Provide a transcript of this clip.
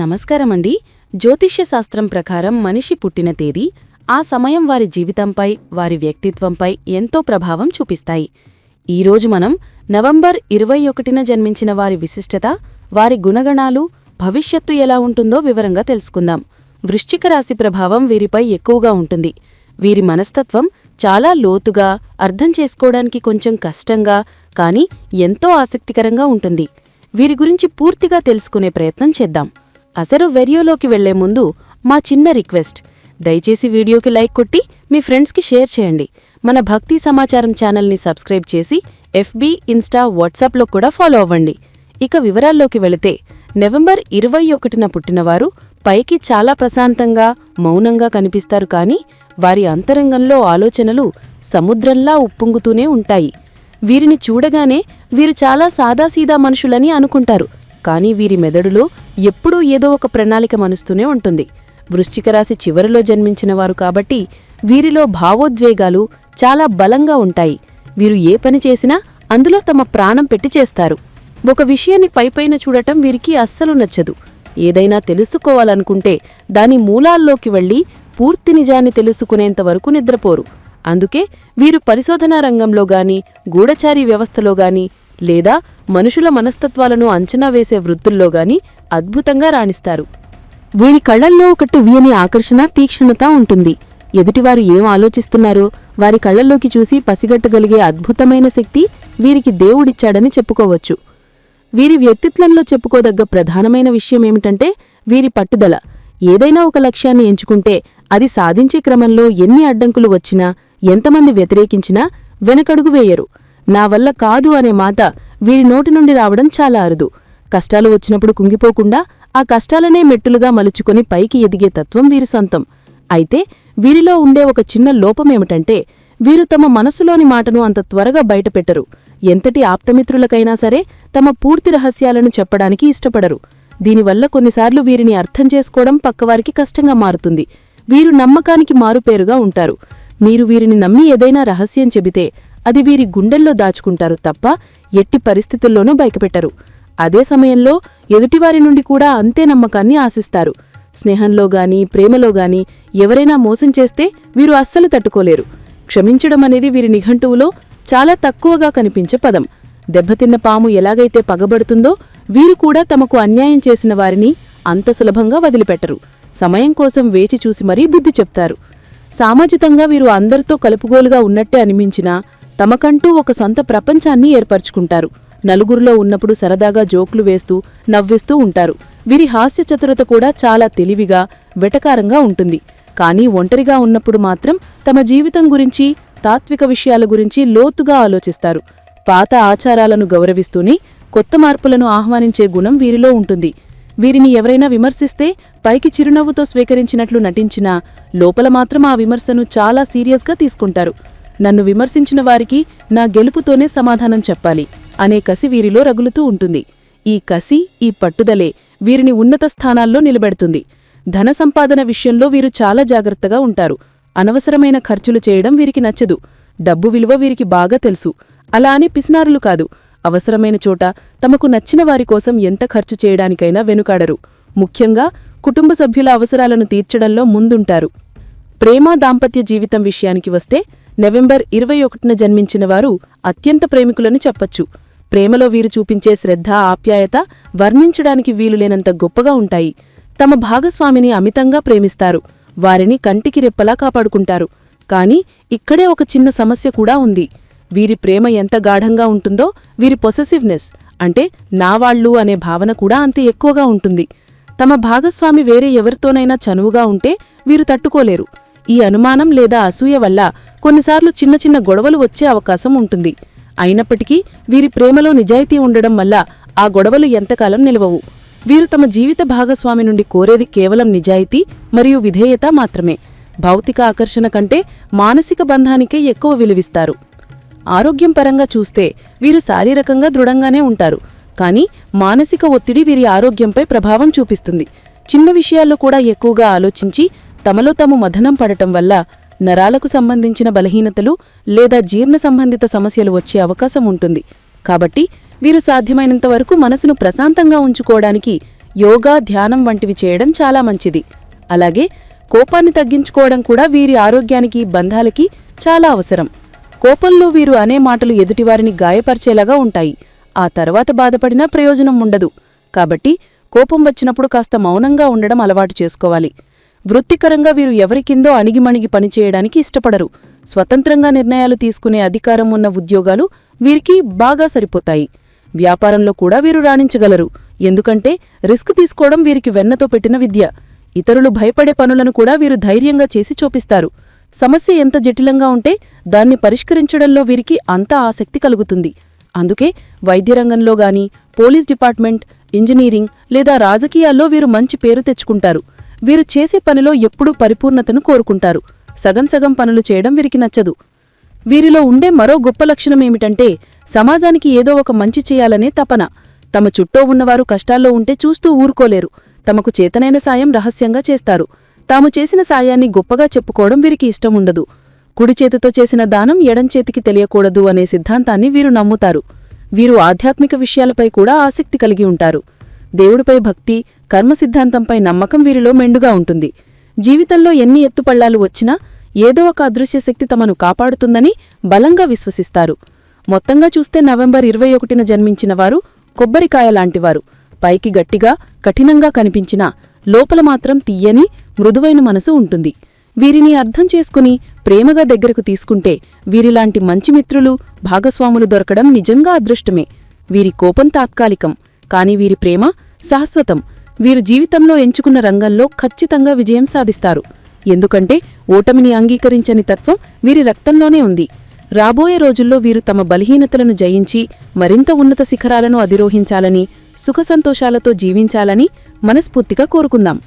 నమస్కారమండి. జ్యోతిష్య శాస్త్రం ప్రకారం మనిషి పుట్టిన తేదీ ఆ సమయం వారి జీవితంపై వారి వ్యక్తిత్వంపై ఎంతో ప్రభావం చూపిస్తాయి. ఈరోజు మనం నవంబర్ ఇరవై ఒకటిన జన్మించిన వారి విశిష్టత వారి గుణగణాలు భవిష్యత్తు ఎలా ఉంటుందో వివరంగా తెలుసుకుందాం. వృశ్చిక రాశి ప్రభావం వీరిపై ఎక్కువగా ఉంటుంది. వీరి మనస్తత్వం చాలా లోతుగా అర్థం చేసుకోవడానికి కొంచెం కష్టంగా కానీ ఎంతో ఆసక్తికరంగా ఉంటుంది. వీరి గురించి పూర్తిగా తెలుసుకునే ప్రయత్నం చేద్దాం. అసలు వెరియోలోకి వెళ్ళే ముందు మా చిన్న రిక్వెస్ట్. దయచేసి వీడియోకి లైక్ కొట్టి మీ ఫ్రెండ్స్కి షేర్ చేయండి. మన భక్తి సమాచారం ఛానల్ని సబ్స్క్రైబ్ చేసి ఎఫ్బీ ఇన్స్టా వాట్సాప్లో కూడా ఫాలో అవ్వండి. ఇక వివరాల్లోకి వెళితే నవంబర్ ఇరవై ఒకటిన పుట్టినవారు పైకి చాలా ప్రశాంతంగా మౌనంగా కనిపిస్తారు కానీ వారి అంతరంగంలో ఆలోచనలు సముద్రంలా ఉప్పొంగుతూనే ఉంటాయి. వీరిని చూడగానే వీరు చాలా సాదాసీదా మనుషులని అనుకుంటారు. కానీ వీరి మెదడులో ఎప్పుడూ ఏదో ఒక ప్రణాళిక మనుస్తూనే ఉంటుంది. వృశ్చిక రాశి చివరిలో జన్మించిన వారు కాబట్టి వీరిలో భావోద్వేగాలు చాలా బలంగా ఉంటాయి. వీరు ఏ పని చేసినా అందులో తమ ప్రాణం పెట్టి చేస్తారు. ఒక విషయాన్ని పైపైన చూడటం వీరికి అస్సలు నచ్చదు. ఏదైనా తెలుసుకోవాలనుకుంటే దాని మూలాల్లోకి వెళ్ళి పూర్తి నిజాన్ని తెలుసుకునేంత వరకు నిద్రపోరు. అందుకే వీరు పరిశోధనా రంగంలో గాని గూఢచారీ వ్యవస్థలో గాని లేదా మనుషుల మనస్తత్వాలను అంచనా వేసే వృత్తుల్లో గాని అద్భుతంగా రాణిస్తారు. వీరి కళ్ళల్లో ఒకటి వీయని ఆకర్షణ తీక్షణత ఉంటుంది. ఎదుటివారు ఏం ఆలోచిస్తున్నారో వారి కళ్ళల్లోకి చూసి పసిగట్టగలిగే అద్భుతమైన శక్తి వీరికి దేవుడిచ్చాడని చెప్పుకోవచ్చు. వీరి వ్యక్తిత్వంలో చెప్పుకోదగ్గ ప్రధానమైన విషయమేమిటంటే వీరి పట్టుదల. ఏదైనా ఒక లక్ష్యాన్ని ఎంచుకుంటే అది సాధించే క్రమంలో ఎన్ని అడ్డంకులు వచ్చినా ఎంతమంది వ్యతిరేకించినా వెనకడుగు వేయరు. నా వల్ల కాదు అనే మాట వీరి నోటి నుండి రావడం చాలా అరుదు. కష్టాలు వచ్చినప్పుడు కుంగిపోకుండా ఆ కష్టాలనే మెట్టులుగా మలుచుకొని పైకి ఎదిగే తత్వం వీరి సొంతం. అయితే వీరిలో ఉండే ఒక చిన్న లోపమేమిటంటే వీరు తమ మనసులోని మాటను అంత త్వరగా బయటపెట్టరు. ఎంతటి ఆప్తమిత్రులకైనా సరే తమ పూర్తి రహస్యాలను చెప్పడానికి ఇష్టపడరు. దీనివల్ల కొన్నిసార్లు వీరిని అర్థం చేసుకోవడం పక్కవారికి కష్టంగా మారుతుంది. వీరు నమ్మకానికి మారుపేరుగా ఉంటారు. మీరు వీరిని నమ్మి ఏదైనా రహస్యం చెబితే అది వీరి గుండెల్లో దాచుకుంటారు తప్ప ఎట్టి పరిస్థితుల్లోనూ బయకపెట్టరు. అదే సమయంలో ఎదుటివారి నుండి కూడా అంతే నమ్మకాన్ని ఆశిస్తారు. స్నేహంలో గాని ప్రేమలో గాని ఎవరైనా మోసం చేస్తే వీరు అస్సలు తట్టుకోలేరు. క్షమించడం అనేది వీరి నిఘంటువులో చాలా తక్కువగా కనిపించే పదం. దెబ్బతిన్న పాము ఎలాగైతే పగబడుతుందో వీరు కూడా తమకు అన్యాయం చేసిన వారిని అంత సులభంగా వదిలిపెట్టరు. సమయం కోసం వేచి చూసి మరీ బుద్ధి చెప్తారు. సామాజికంగా వీరు అందరితో కలుపుగోలుగా ఉన్నట్టే అనిపించినా తమకంటూ ఒక సొంత ప్రపంచాన్ని ఏర్పరచుకుంటారు. నలుగురిలో ఉన్నప్పుడు సరదాగా జోక్లు వేస్తూ నవ్విస్తూ ఉంటారు. వీరి హాస్య చతురత కూడా చాలా తెలివిగా వెటకారంగా ఉంటుంది. కానీ ఒంటరిగా ఉన్నప్పుడు మాత్రం తమ జీవితం గురించి తాత్విక విషయాల గురించి లోతుగా ఆలోచిస్తారు. పాత ఆచారాలను గౌరవిస్తూనే కొత్త మార్పులను ఆహ్వానించే గుణం వీరిలో ఉంటుంది. వీరిని ఎవరైనా విమర్శిస్తే పైకి చిరునవ్వుతో స్వీకరించినట్లు నటించినా లోపల మాత్రం ఆ విమర్శను చాలా సీరియస్గా తీసుకుంటారు. నన్ను విమర్శించిన వారికి నా గెలుపుతోనే సమాధానం చెప్పాలి. అనే కసి వీరిలో రగులుతూ ఉంటుంది. ఈ కసి ఈ పట్టుదలే వీరిని ఉన్నత స్థానాల్లో నిలబెడుతుంది. ధన సంపాదన విషయంలో వీరు చాలా జాగ్రత్తగా ఉంటారు. అనవసరమైన ఖర్చులు చేయడం వీరికి నచ్చదు. డబ్బు విలువ వీరికి బాగా తెలుసు. అలా అని పిసినారులు కాదు. అవసరమైన చోట తమకు నచ్చిన వారి కోసం ఎంత ఖర్చు చేయడానికైనా వెనుకాడరు. ముఖ్యంగా కుటుంబ సభ్యుల అవసరాలను తీర్చడంలో ముందుంటారు. ప్రేమ దాంపత్య జీవితం విషయానికి వస్తే నవంబర్ ఇరవై ఒకటిన జన్మించిన వారు అత్యంత ప్రేమికులని చెప్పచ్చు. ప్రేమలో వీరు చూపించే శ్రద్ధ ఆప్యాయత వర్ణించడానికి వీలులేనంత గొప్పగా ఉంటాయి. తమ భాగస్వామిని అమితంగా ప్రేమిస్తారు. వారిని కంటికి రెప్పలా కాపాడుకుంటారు. కాని ఇక్కడే ఒక చిన్న సమస్య కూడా ఉంది. వీరి ప్రేమ ఎంత గాఢంగా ఉంటుందో వీరి పొసెసివ్నెస్ అంటే నావాళ్ళు అనే భావన కూడా అంత ఎక్కువగా ఉంటుంది. తమ భాగస్వామి వేరే ఎవరితోనైనా చనువుగా ఉంటే వీరు తట్టుకోలేరు. ఈ అనుమానం లేదా అసూయ వల్ల కొన్నిసార్లు చిన్న చిన్న గొడవలు వచ్చే అవకాశం ఉంటుంది. అయినప్పటికీ వీరి ప్రేమలో నిజాయితీ ఉండడం వల్ల ఆ గొడవలు ఎంతకాలం నిలవవు. వీరు తమ జీవిత భాగస్వామి నుండి కోరేది కేవలం నిజాయితీ మరియు విధేయత మాత్రమే. భౌతిక ఆకర్షణ కంటే మానసిక బంధానికే ఎక్కువ విలువిస్తారు. ఆరోగ్యం పరంగా చూస్తే వీరు శారీరకంగా దృఢంగానే ఉంటారు. కానీ మానసిక ఒత్తిడి వీరి ఆరోగ్యంపై ప్రభావం చూపిస్తుంది. చిన్న విషయాల్లో కూడా ఎక్కువగా ఆలోచించి తమలో తాము మథనం పడటం వల్ల నరాలకు సంబంధించిన బలహీనతలు లేదా జీర్ణ సంబంధిత సమస్యలు వచ్చే అవకాశం ఉంటుంది. కాబట్టి వీరు సాధ్యమైనంత వరకు మనసును ప్రశాంతంగా ఉంచుకోవడానికి యోగా ధ్యానం వంటివి చేయడం చాలా మంచిది. అలాగే కోపాన్ని తగ్గించుకోవడం కూడా వీరి ఆరోగ్యానికి బంధాలకి చాలా అవసరం. కోపంలో వీరు అనే మాటలు ఎదుటివారిని గాయపరిచేలాగా ఉంటాయి. ఆ తర్వాత బాధపడినా ప్రయోజనం ఉండదు. కాబట్టి కోపం వచ్చినప్పుడు కాస్త మౌనంగా ఉండడం అలవాటు చేసుకోవాలి. వృత్తికరంగా వీరు ఎవరికిందో అణిగిమణిగి పనిచేయడానికి ఇష్టపడరు. స్వతంత్రంగా నిర్ణయాలు తీసుకునే అధికారం ఉన్న ఉద్యోగాలు వీరికి బాగా సరిపోతాయి. వ్యాపారంలో కూడా వీరు రాణించగలరు. ఎందుకంటే రిస్క్ తీసుకోవడం వీరికి వెన్నతో పెట్టిన విద్య. ఇతరులు భయపడే పనులను కూడా వీరు ధైర్యంగా చేసి చూపిస్తారు. సమస్య ఎంత జటిలంగా ఉంటే దాన్ని పరిష్కరించడంలో వీరికి అంత ఆసక్తి కలుగుతుంది. అందుకే వైద్యరంగంలో గాని పోలీస్ డిపార్ట్మెంట్ ఇంజనీరింగ్ లేదా రాజకీయాల్లో వీరు మంచి పేరు తెచ్చుకుంటారు. వీరు చేసే పనిలో ఎప్పుడూ పరిపూర్ణతను కోరుకుంటారు. సగం సగం పనులు చేయడం వీరికి నచ్చదు. వీరిలో ఉండే మరో గొప్ప లక్షణమేమిటంటే సమాజానికి ఏదో ఒక మంచి చేయాలనే తపన. తమ చుట్టూ ఉన్నవారు కష్టాల్లో ఉంటే చూస్తూ ఊరుకోలేరు. తమకు చేతనైన సాయం రహస్యంగా చేస్తారు. తాము చేసిన సాయాన్ని గొప్పగా చెప్పుకోవడం వీరికి ఇష్టముండదు. కుడి చేతితో చేసిన దానం ఎడంచేతికి తెలియకూడదు అనే సిద్ధాంతాన్ని వీరు నమ్ముతారు. వీరు ఆధ్యాత్మిక విషయాలపై కూడా ఆసక్తి కలిగి ఉంటారు. దేవుడిపై భక్తి కర్మ సిద్ధాంతంపై నమ్మకం వీరిలో మెండుగా ఉంటుంది. జీవితంలో ఎన్ని ఎత్తుపళ్ళాలు వచ్చినా ఏదో ఒక అదృశ్య శక్తి తమను కాపాడుతుందని బలంగా విశ్వసిస్తారు. మొత్తంగా చూస్తే నవంబర్ ఇరవై ఒకటిన జన్మించిన వారు కొబ్బరికాయ లాంటివారు. పైకి గట్టిగా కఠినంగా కనిపించినా లోపల మాత్రం తీయని మృదువైన మనసు ఉంటుంది. వీరిని అర్థం చేసుకుని ప్రేమగా దగ్గరకు తీసుకుంటే వీరిలాంటి మంచి మిత్రులు భాగస్వాములు దొరకడం నిజంగా అదృష్టమే. వీరి కోపం తాత్కాలికం. కానీ వీరి ప్రేమ శాశ్వతం. వీరు జీవితంలో ఎంచుకున్న రంగంలో ఖచ్చితంగా విజయం సాధిస్తారు. ఎందుకంటే ఓటమిని అంగీకరించని తత్వం వీరి రక్తంలోనే ఉంది. రాబోయే రోజుల్లో వీరు తమ బలహీనతలను జయించి మరింత ఉన్నత శిఖరాలను అధిరోహించాలని సుఖసంతోషాలతో జీవించాలని మనస్ఫూర్తిగా కోరుకుందాం.